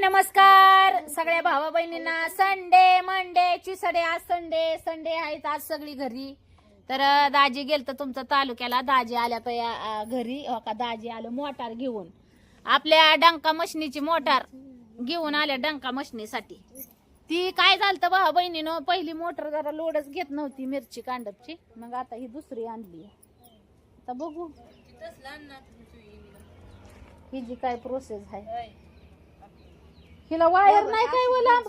नमस्कार. सगळ्या भावा बहिणींना संडे मंडे चिसडे आज संडे संडे आहेत आज सगळी घरी. तर दाजी गेल तर तुमचं तालुक्याला. दाजी आल्या तर घरी. हो का? दाजी आलो मोटार घेऊन. आपल्या डंका मशनीची मोटार घेऊन आल्या डंका मशनीसाठी. ती काय झालं भावा बहिणीनं पहिली मोटर जरा लोडच घेत नव्हती मिरची कांडपची. मग आता ही दुसरी आणली. आता बघू. ही जी काय प्रोसेस आहे. हिला वायर नाही काय लांब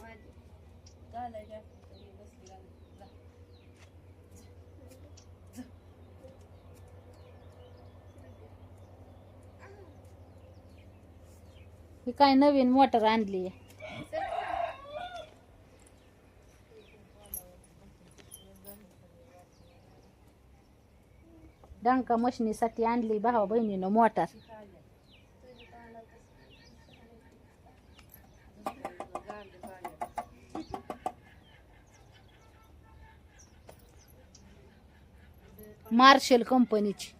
ही काय नवीन मोटर आणली डंका मशनीसाठी आणली भावा बहिणीनं मोटार. मार्शल कंपनीची.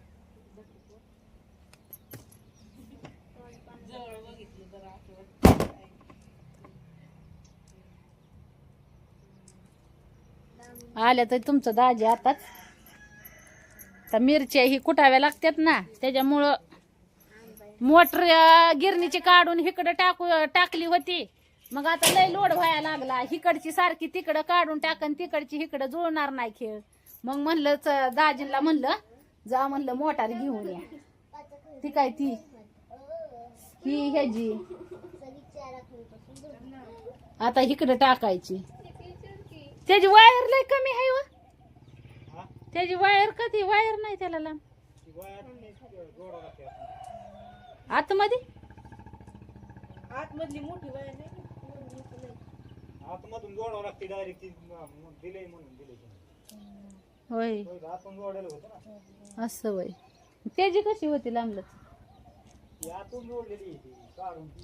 आल्या तर तुमचं दाजी आताच. तर मिरच्या ही कुटाव्या लागतात ना त्याच्यामुळं मोटर गिरणीची काढून इकडं टाकू टाकली होती. मग आता लय लोड व्हायला लागला. हिकडची सारखी तिकडं काढून टाकन तिकडची इकडं जुळणार नाही खेळ. मग म्हणलं च- दाजींला म्हणलं जा म्हणलं मोटार घेऊन या. ती काय ती? ही ह्याची. आता इकडं टाकायची. त्याची वायर लय कमी आहे व त्याची वायर कधी? वायर नाही त्याला लांब. आतमध्ये? आतमधली मोठी वायर नाही. आतमधून जोडावं लागते डायरेक्ट दिले म्हणून दिले होय. असं वय त्याची कशी होती लांबलच? ती आतून जोडलेली आहे ती काढून ती.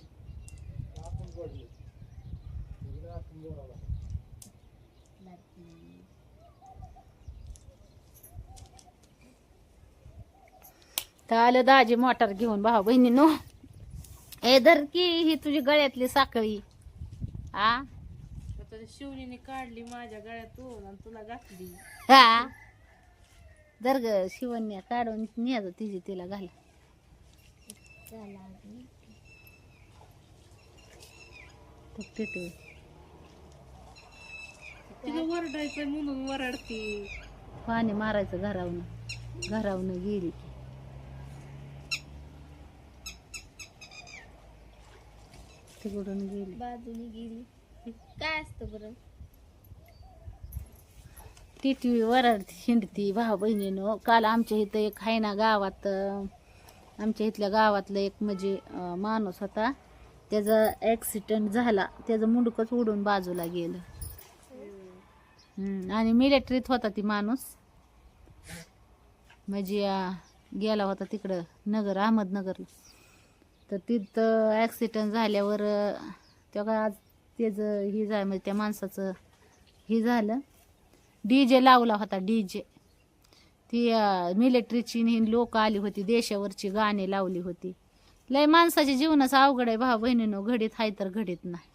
आतून जोडली इकडे आतून जोडावं लागतं. तर आलं दाजी मोटार घेऊन भाऊ बहिणीनो. ए धर की ही तुझी गळ्यातली साखळी. आ? आता शिवणीने काढली माझ्या गळ्यातून आणि तुला घातली. हा? धर ग शिवण्या काढून न्यायचं तिची तिला घाल. टिटू तिला वरडायचं म्हणून वरडती पाणी मारायचं घरावून. घरावून गेली. तिकडून गेली. बाजूने गेली. काय असतं बरं? टिटवी वरडती हिंडती भाऊ बहिणीनं. काल आमच्या इथं एक आहे ना गावात आमच्या इथल्या गावातलं एक म्हणजे माणूस होता. त्याचा ॲक्सिडेंट झाला. त्याचं मुंडकच उडून बाजूला गेलं. आणि मिलिटरीत होता ती माणूस. म्हणजे गेला होता तिकडं नगर अहमदनगरला. तर तिथं ॲक्सिडेंट झाल्यावर तेव्हा आज त्याचं हे झालं म्हणजे त्या माणसाचं हे झालं. डी जे लावला होता डी जे ती मिलिटरीची लोक आली होती देशावरची गाणी लावली होती. लय माणसाच्या जीवनाचं अवघड आहे भाऊ बहिणीनं घडीत हाय तर घडीत नाही.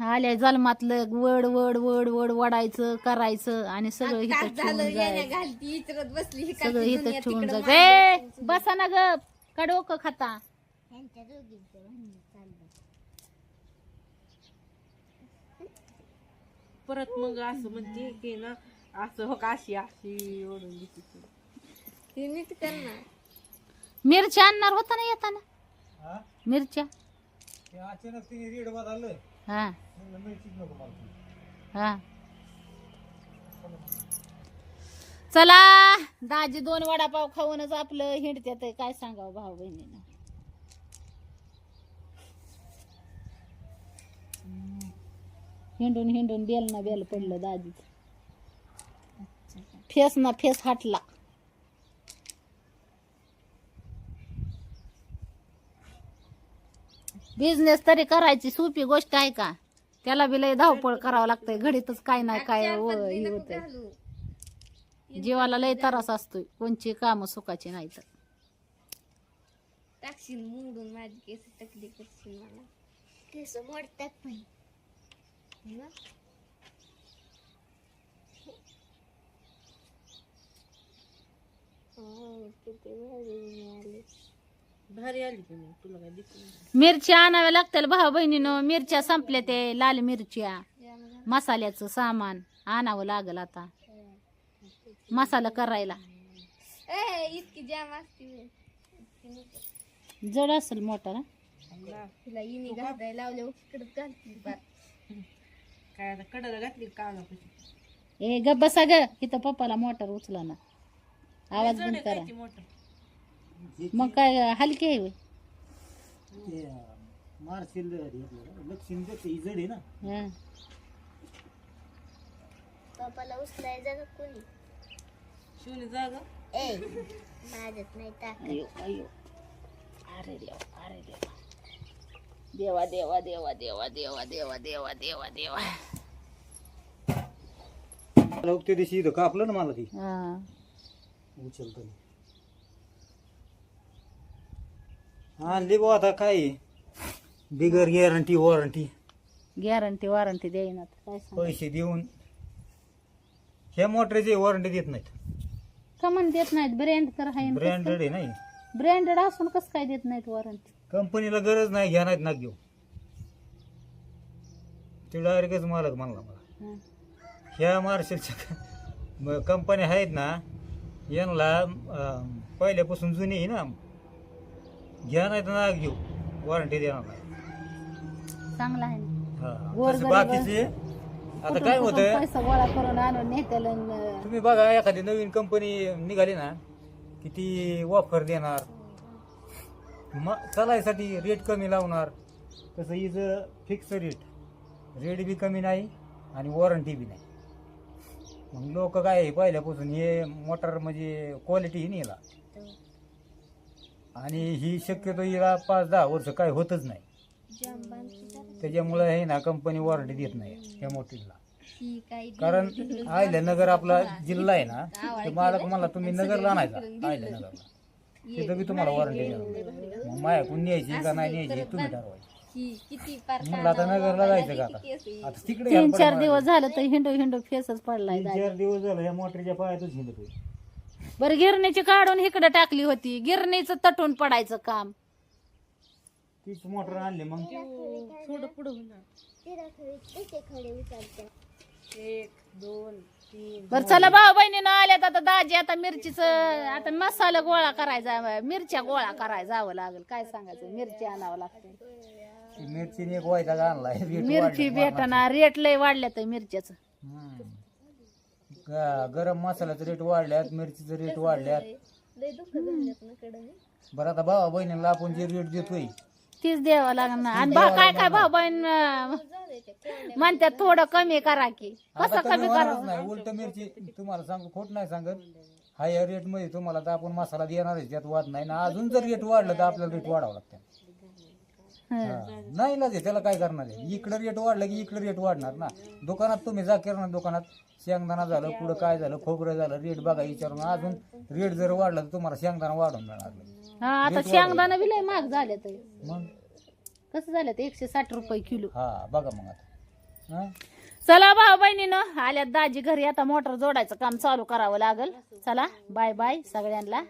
आल्या जन्मातलं वड वड वड वड वडायचं करायचं आणि सगळं झालं ठेवून येण्या जायचं घालती इचरत बसली सगळं दुनिया ठेवून मागे. बसा ना ग कडोक खाता? परत मग असं म्हणते की ना असं हो का अशी अशी ओढून घेते ती. ती नीट कर ना मिरच्या आणणार होता ना येताना? हा? मिरच्या? ते अचानक तिने रेड बदललं हा. म्हणलं मिरचीच नको मला ती. हा. चला दाजी दोन वडापाव खाऊनच आपलं हिंडत्यात. काय सांगावं भाऊ बहिणीनं? हिंडून हिंडून बेल ना बेल पडलं दाजीच. फेस ना फेस हाटला. बिझनेस तरी करायची सोपी गोष्ट आहे का? त्याला बी लय धावपळ करावं लागतंय. घडीतच काय नाही काय हे घालू. जीवाला लय त्रास असतोय. कोणची काम सुखाची नाही तर टाकशील मोडून माझी केस टकली करशील मला. केस मोडतात पण. ना? किती भारी मिळाली. भारी आली की मग तुला काय दिसलं नाही. मिरच्या आणाव्या लागतील भाऊ बहिणीनं मिरच्या संपल्या ते लाल मिरच्या यामध्ये मसाल्याचं सामान आणावं लागल आता मसाला करायला ए इतकी जाम असते. जड असेल मोठा ना तिला इनी घालायला लावले इकडे घालते बार काय आता कडाला घातली कानापाशी ए ग बसा ग. इथं पप्पाला मोटर उचला ना. आवाज बंद करा. मोटर. मग काय हलकी आहे होय? ते मार्शिल लक्ष्मी जड आहे ना. हं. पप्पाला उचलायचं का कोणी? शिवणी जागा ए माझ्यात नाही टाक अयो अयो. अरे देवा अरे देवा. देवा देवा देवा देवा देवा देवा देवा देवा देवा. त्या दिवशी इथं कापलं ना मला ती. हा. उचलताना आणली बुवा आता काय? बिगर गॅरंटी वॉरंटी गॅरंटी वॉरंटी काय सांग? पैसे देऊन. ह्या मोटरची वॉरंटी देत नाहीत. का म्हण देत नाहीत? ब्रँड तर आहे ब्रँडेड आहे नाही. ब्रँडेड असून कसं काय देत नाहीत वॉरंटी कंपनीला गरज नाही घ्या नाहीत ना घेऊ. ते डायरेक्टच मालक म्हणला मला. ह्या मार्शलच्या कंपन्या आहेत ना यांना अं, पहिल्यापासून जुनी आहे ना. घ्या नाही तर ना घेऊ. वॉरंटी देणार नाही. चांगला आहे ना. हा. गोरगरीब तसं बाकीचे आता कुठून काय कुठून होतं? पैसा गोळा करून आणून नेत्याला न- तुम्ही बघा एखादी नवीन कंपनी निघाली ना की ती ऑफर देणार? मग चालायसाठी रेट कमी लावणार. तसं इज फिक्स रेट रेट बी कमी नाही आणि वॉरंटी बी नाही. मग लोक काय आहे, पहिल्यापासून हे मोटर म्हणजे क्वालिटी ही नाही हिला आणि ही शक्यतो हिला पाच दहा वर्ष काय होतच नाही. त्याच्यामुळं त्याच्यामुळे हे ना कंपनी वॉरंटी देत नाही ह्या मोटरला कारण आयल्या नगर आपला जिल्हा आहे ना ते मालक मला तुम्ही नगरला आणायचा नगरला तिथं बी तुम्हाला वॉरंटी देणार मग मायाकडून न्यायची का नाही न्यायची तुम्ही ठरवायची. ही किती पार म्हणलं आता नगरला जायचं का आता? केस आहे. आता तिकडे तीन चार. दिवस झालं तर हिंडू हिंडू फेसच पडलाय तीन चार दिवस झालं या मोटरीच्या पायातच हिंडतोय. बरं गिरणीची काढून इकडे टाकली होती. गिरणीचं तटून पडायचं काम. तीच मोटर आणली मग. थोडं पुढं होणार. एक दोन बरं चला भाऊ बहिणीनं आल्यात आता दाजी आता मिरचीच आता मसाला गोळा करायचा मिरच्या गोळा करायला जावं लागेल. काय सांगायचं? मिरची आणावं लागते ती मिरचीने एक वायदा आणलाय. मिरची. भेटना रेट लय वाढल्यात मिरच्याचं. गरम मसाल्याचं रेट वाढल्यात मिरचीचं रेट वाढल्यात. ना बरं आता भावा बहिणीला आपण जे रेट देतोय तीच द्यावं लागणार. आणि भाऊ काय काय भाऊ बहीण म्हणतात थोडं कमी करा की. कसं कमी नाही उलट मिरची तुम्हाला सांगू खोट नाही सांगत. हाय रेटमध्ये तुम्हाला तर आपण मसाला देणार आहे त्यात वाद नाही. ना अजून जर रेट वाढलं तर आपल्याला रेट वाढावं लागतं. हा. नाही ना ते त्याला काय करणार आहे? इकडं रेट वाढलं की इकडं रेट वाढणार ना. दुकानात तुम्ही जा किराणा दुकानात. शेंगदाणा झालं पुढं काय झालं खोबरं झालं रेट बघा विचारून. अजून रेट जर वाढलं तर तुम्हाला शेंगदाणा वाढून मिळणार. हा आता शेंगदाणा बी लय महाग झाले तर मग? कसं झालं ते? एकशे साठ रुपये किलो. हा बघा मग आता. हा? चला भाऊ बहिणीनं आल्यात दाजी घरी आता मोटर जोडायचं काम चालू करावं लागल. चला बाय बाय सगळ्यांना.